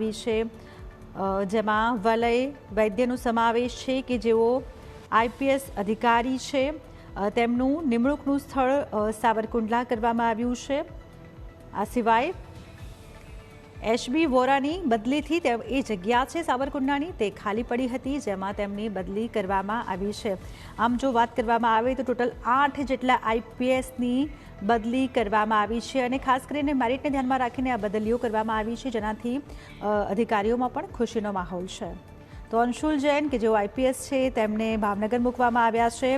આવી છે. જેમાં વલય વૈદ્યનો સમાવેશ છે કે જેઓ આઈપીએસ અધિકારી છે. તેમનું નિમણૂકનું સ્થળ સાવરકુંડલા કરવામાં આવ્યું છે. આ સિવાય એચબી વોરાની બદલીથી એ જગ્યા છે સાવરકુંડલાની, તે ખાલી પડી હતી, જેમાં તેમની બદલી કરવામાં આવી છે. આમ જો વાત કરવામાં આવે તો ટોટલ આઠ જેટલા આઈપીએસની બદલી કરવામાં આવી છે અને ખાસ કરીને મેરિટને ધ્યાનમાં રાખીને આ બદલીઓ કરવામાં આવી છે, જેનાથી અધિકારીઓમાં પણ ખુશીનો માહોલ છે. તો અંશુલ જૈન, કે જેઓ આઈપીએસ છે, તેમને ભાવનગર મૂકવામાં આવ્યા છે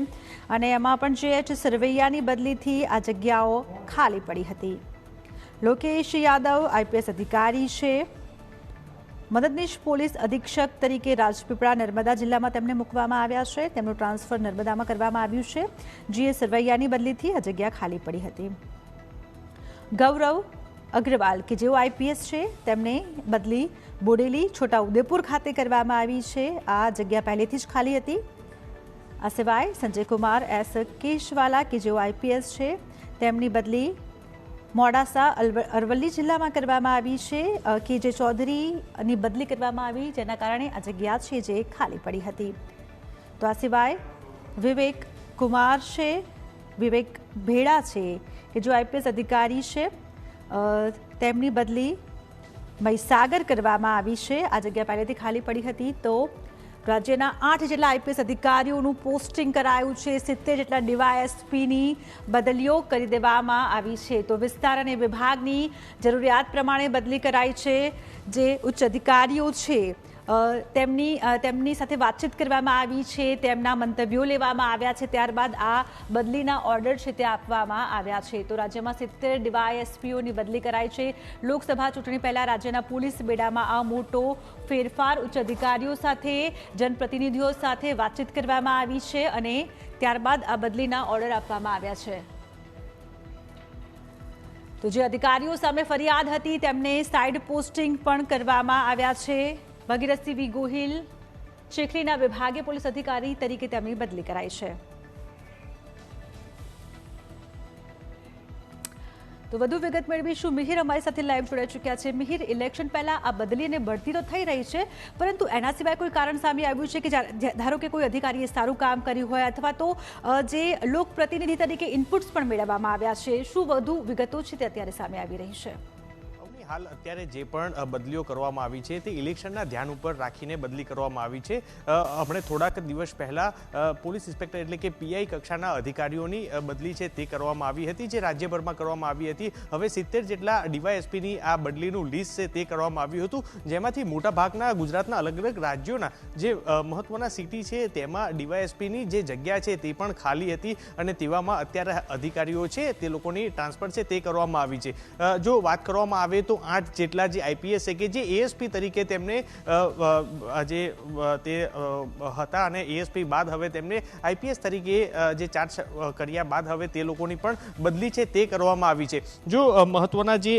અને એમાં પણ જે એચ સરવૈયાની બદલીથી આ જગ્યાઓ ખાલી પડી હતી. લોકેશ યાદવ, આઈપીએસ અધિકારી છે. મદદનીશ પોલીસ અધિક્ષક તરીકે રાજપીપળા નર્મદા જિલ્લામાં તેમને મૂકવામાં આવ્યા છે. તેમનું ટ્રાન્સફર નર્મદામાં કરવામાં આવ્યું છે. જીએ સરવૈયાની બદલીથી આ જગ્યા ખાલી પડી હતી. ગૌરવ અગ્રવાલ, કે જેઓ આઈપીએસ છે, તેમને બદલી બોડેલી છોટાઉદેપુર ખાતે કરવામાં આવી છે. આ જગ્યા પહેલેથી જ ખાલી હતી. આ સિવાય સંજય કુમાર, એસ. કેશવાલા, કે જેઓ આઈપીએસ છે, તેમની બદલી મોડાસા અરવલ્લી જિલ્લામાં કરવામાં આવી છે કે જે ચૌધરીની બદલી કરવામાં આવી, જેના કારણે આ જગ્યા છે જે ખાલી પડી હતી. તો આ સિવાય વિવેક કુમાર છે, વિવેક ભેડા છે, કે જો આઈપીએસ અધિકારી છે તેમની બદલી મહીસાગર કરવામાં આવી છે. આ જગ્યા પહેલેથી ખાલી પડી હતી, તો રાજ્યના આઠ જેટલા આઈપીએસ અધિકારીઓનું પોસ્ટિંગ કરાયું છે. સિત્તેર જેટલા ડીવાયએસપીની બદલીઓ કરી દેવામાં આવી છે. તો વિસ્તાર અને વિભાગની જરૂરિયાત પ્રમાણે બદલી કરાઈ છે. જે ઉચ્ચ અધિકારીઓ છે તેમની તેમની સાથે વાતચીત કરવામાં આવી છે, તેમના મંતવ્યો લેવામાં આવ્યા છે, ત્યારબાદ આ બદલીના ઓર્ડર છે તે આપવામાં આવ્યા છે. તો રાજ્યમાં સિત્તેર ડીવાયએસપીઓની બદલી કરાઈ છે. લોકસભા ચૂંટણી પહેલાં રાજ્યના પોલીસ બેડામાં આ મોટો ફેરફાર ઉચ્ચ અધિકારીઓ સાથે, જનપ્રતિનિધિઓ સાથે વાતચીત કરવામાં આવી છે અને ત્યારબાદ આ બદલીના ઓર્ડર આપવામાં આવ્યા છે. તો જે અધિકારીઓ સામે ફરિયાદ હતી, તેમને સાઇડ પોસ્ટિંગ પણ કરવામાં આવ્યા છે. ભગીરથસિંહ ગોહિલ શેખલીના વિભાગે પોલીસ અધિકારી તરીકે તેમની બદલી કરાઈ છે. તો વધુ વિગત મેળવીશું. મિહિર અમારી સાથે લાઈવ જોડાઈ ચૂક્યા છે. મિહિર ઇલેક્શન પહેલા આ બદલી અને બઢતી તો થઈ રહી છે, પરંતુ એના સિવાય કોઈ કારણ સામે આવ્યું છે કે ધારો કે કોઈ અધિકારીએ સારું કામ કર્યું હોય અથવા તો જે લોકપ્રતિનિધિ તરીકે ઇનપુટ્સ પણ મેળવવામાં આવ્યા છે. શું વધુ વિગતો છે તે અત્યારે સામે આવી રહી છે. અવની હાલ અત્યારે જે પણ બદલીઓ કરવામાં આવી છે તે ઇલેક્શનના ધ્યાન ઉપર રાખીને બદલી કરવામાં આવી છે. આપણે થોડાક દિવસ પહેલા પોલીસ ઇન્સ્પેક્ટર એટલે કે પીઆઈ કક્ષાના અધિકારીઓની બદલી છે તે કરવામાં આવી હતી, જે રાજ્યભરમાં કરવામાં આવી હતી. હવે સિત્તેર જેટલા ડીવાયએસપીની આ બદલીનું લિસ્ટ છે તે કરવામાં આવ્યું હતું. જેમાંથી મોટા ભાગના ગુજરાતના અલગ અલગ રાજ્યોના જે મહત્વના સિટી છે તેમાં ડીવાયએસપીની જે જગ્યા છે તે પણ ખાલી હતી અને તેવામાં અત્યારે અધિકારીઓ છે તે લોકોની ટ્રાન્સફર છે તે કરવામાં આવી છે. જો વાત કરવામાં આવે તો આઠ જેટલા જે આઈપીએસ છે કે જે એએસપી તરીકે તેમને જે તે હતા અને એએસપી બાદ હવે તેમને આઈપીએસ તરીકે જે ચાર્જ કર્યા બાદ હવે તે લોકોની પણ બદલી છે, તે કરવામાં આવી છે. જો મહત્વના જે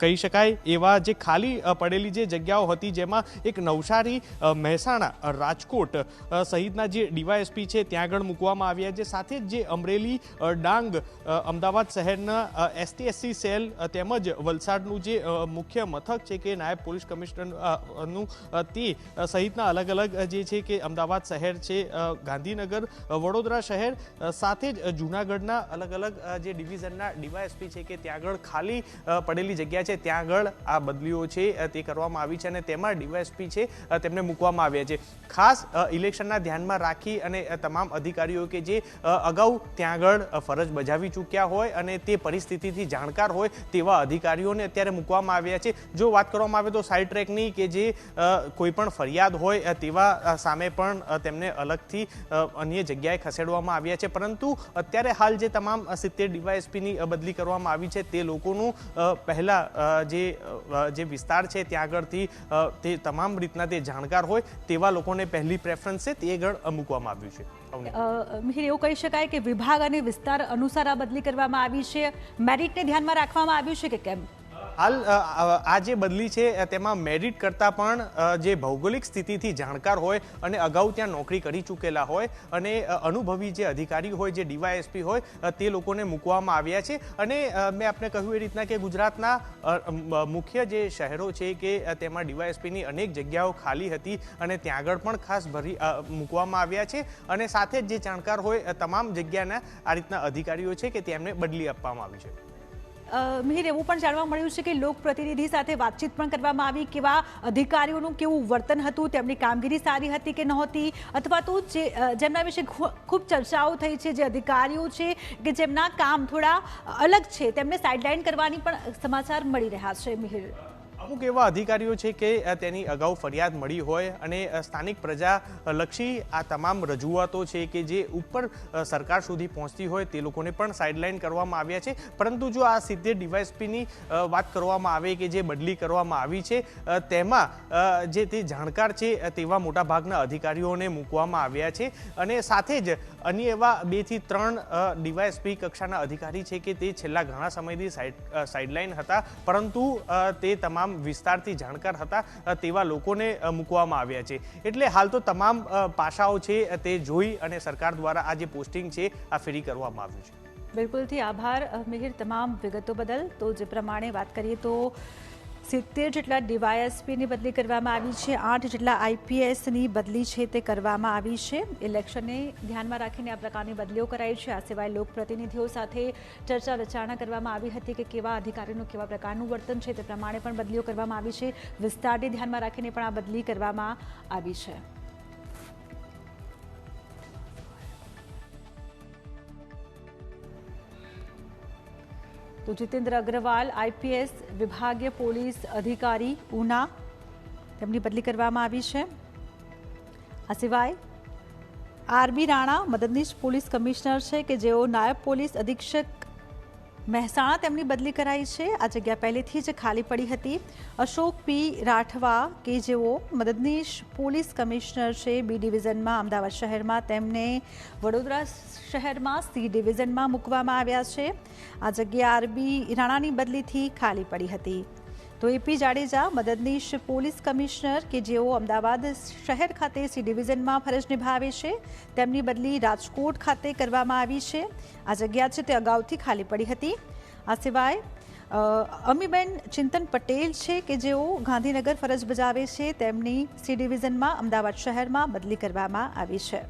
કહી શકાય એવા જે ખાલી પડેલી જે જગ્યાઓ હતી જેમાં એક નવસારી મહેસાણા રાજકોટ સહિતના જે ડીવાયએસપી છે ત્યાં આગળ મૂકવામાં આવ્યા છે. સાથે જ જે અમરેલી ડાંગ અમદાવાદ શહેરના એસટીએસસી સેલ તેમજ વલસાડનું જે મુખ્ય મથક છે કે નાયબ પોલીસ કમિશનર અ, નું અ, તે સહિતના અલગ અલગ જે છે કે અમદાવાદ શહેર છે ગાંધીનગર વડોદરા શહેર સાથે જ જૂનાગઢના અલગ અલગ જે ડિવિઝનના ડીવાયએસપી છે કે ત્યાં આગળ ખાલી પડેલી જગ્યા છે ત્યાં આગળ આ બદલીઓ છે તે કરવામાં આવી છે અને તેમાં ડીવાયએસપી છે તેમને મૂકવામાં આવ્યા છે. ખાસ ઇલેક્શનના ધ્યાનમાં રાખી અને તમામ અધિકારીઓ કે જે અગાઉ ત્યાં આગળ ફરજ બજાવી ચૂક્યા હોય અને તે પરિસ્થિતિથી જાણકાર હોય તેવા અધિકારીઓને અત્યારે મૂકવામાં આવ્યા છે. જો વાત કરવામાં આવે તો સાઇડ ટ્રેકની કે જે કોઈ પણ ફરિયાદ હોય તેવા સામે પણ તેમને અલગથી અન્ય જગ્યાએ ખસેડવામાં આવ્યા છે. પરંતુ અત્યારે હાલ જે તમામ સિત્તેર ડીવાયએસપીની બદલી કરવામાં આવી છે, તે લોકોનું પહેલા જે જે વિસ્તાર છે, ત્યાં આગળથી તે તમામ રીતના તે જાણકાર હોય, તેવા લોકોને પહેલી પ્રેફરન્સ છે, તે આગળ મૂકવામાં આવ્યું છે. મિહિર, એવું કહી શકાય કે વિભાગ અને વિસ્તાર અનુસાર આ બદલી કરવામાં આવી છે. મેરિટને ધ્યાનમાં રાખવામાં આવ્યું છે કે કેમ? હાલ આ જે બદલી છે તેમાં મેરિટ કરતાં પણ જે ભૌગોલિક સ્થિતિથી જાણકાર હોય અને અગાઉ ત્યાં નોકરી કરી ચૂકેલા હોય અને અનુભવી જે અધિકારી હોય, જે ડીવાયએસપી હોય તે લોકોને મૂકવામાં આવ્યા છે. અને મેં આપને કહ્યું એ રીતના કે ગુજરાતના મુખ્ય જે શહેરો છે કે તેમાં ડીવાયએસપીની અનેક જગ્યાઓ ખાલી હતી અને ત્યાં આગળ પણ ખાસ ભરી મૂકવામાં આવ્યા છે. અને સાથે જ જે જાણકાર હોય તમામ જગ્યાના આ રીતના અધિકારીઓ છે કે તેમને બદલી આપવામાં આવી છે. મિહિર, એવું પણ જાણવા મળ્યું છે કે લોકપ્રતિનિધિ સાથે વાતચીત પણ કરવામાં આવી. કેવા અધિકારીઓનું કેવું વર્તન હતું? તેમની કામગીરી સારી હતી કે નહોતી? અથવા તો જે જેમના વિશે ખૂબ ચર્ચાઓ થઈ છે, જે અધિકારીઓ છે, કે જેમના કામ થોડા અલગ છે, તેમને સાઇડલાઇન કરવાની પણ સમાચાર મળી રહ્યા છે, મિહિર. અમુક એવા અધિકારીઓ છે કે તેની અગાઉ ફરિયાદ મળી હોય અને સ્થાનિક પ્રજા લક્ષી આ તમામ રજૂઆતો છે કે જે ઉપર સરકાર સુધી પહોંચતી હોય તે લોકોને પણ સાઇડલાઇન કરવામાં આવ્યા છે. પરંતુ જો આ સીધે ડીવાયસપીની વાત કરવામાં આવે કે જે બદલી કરવામાં આવી છે તેમાં જે તે જાણકાર છે તેવા મોટાભાગના અધિકારીઓને મૂકવામાં આવ્યા છે. અને સાથે જ અન્ય એવા બેથી ત્રણ ડીવાયએસપી કક્ષાના અધિકારી છે કે તે છેલ્લા ઘણા સમયથી સાઇડ સાઇડલાઇન હતા. પરંતુ તે તમામ વિસ્તારથી જાણકાર હતા તેવા લોકોને મૂકવામાં આવ્યા છે. એટલે હાલ તો તમામ પાસાઓ છે તે જોઈ અને સરકાર દ્વારા આ જે પોસ્ટિંગ છે, આ ફ્રી કરવામાં આવ્યું છે. બિલકુલથી આભાર મિહિર, તમામ વિગતો બદલ. તો જે પ્રમાણે વાત કરીએ તો સિત્તેર જેટલા ડીવાયએસપીની બદલી કરવામાં આવી છે, આઠ જેટલા આઈપીએસની બદલી છે તે કરવામાં આવી છે. ઇલેક્શનને ધ્યાનમાં રાખીને આ પ્રકારની બદલીઓ કરાઈ છે. આ સિવાય લોકપ્રતિનિધિઓ સાથે ચર્ચા વિચારણા કરવામાં આવી હતી કે કેવા અધિકારીનું કેવા પ્રકારનું વર્તન છે તે પ્રમાણે પણ બદલીઓ કરવામાં આવી છે. વિસ્તારને ધ્યાનમાં રાખીને પણ આ બદલી કરવામાં આવી છે. તો જીતેન્દ્ર અગ્રવાલ, આઈપીએસ વિભાગીય પોલીસ અધિકારી ઉના, તેમની બદલી કરવામાં આવી છે. આ સિવાય આરબી રાણા મદદનીશ પોલીસ કમિશનર છે કે જેઓ નાયબ પોલીસ અધિક્ષક મહેસાણા તેમની બદલી કરાઈ છે. આ જગ્યા પહેલેથી જ ખાલી પડી હતી. અશોક પી. રાઠવા કે જેઓ મદદનીશ પોલીસ કમિશનર છે બી ડિવિઝનમાં અમદાવાદ શહેરમાં તેમને વડોદરા શહેરમાં સી ડિવિઝનમાં મૂકવામાં આવ્યા છે. આ જગ્યા આરબી રાણાની બદલીથી ખાલી પડી હતી. તો એપી જાડેજા મદદનીશ પોલીસ કમિશનર કે જેઓ અમદાવાદ શહેર ખાતે સી ડિવિઝનમાં ફરજ નિભાવે છે, તેમની બદલી રાજકોટ ખાતે કરવામાં આવી છે. આ જગ્યા છે તે અગાઉથી ખાલી પડી હતી. આ સિવાય અમીબેન ચિંતન પટેલ છે કે જેઓ ગાંધીનગર ફરજ બજાવે છે, તેમની સી ડિવિઝનમાં અમદાવાદ શહેરમાં બદલી કરવામાં આવી છે.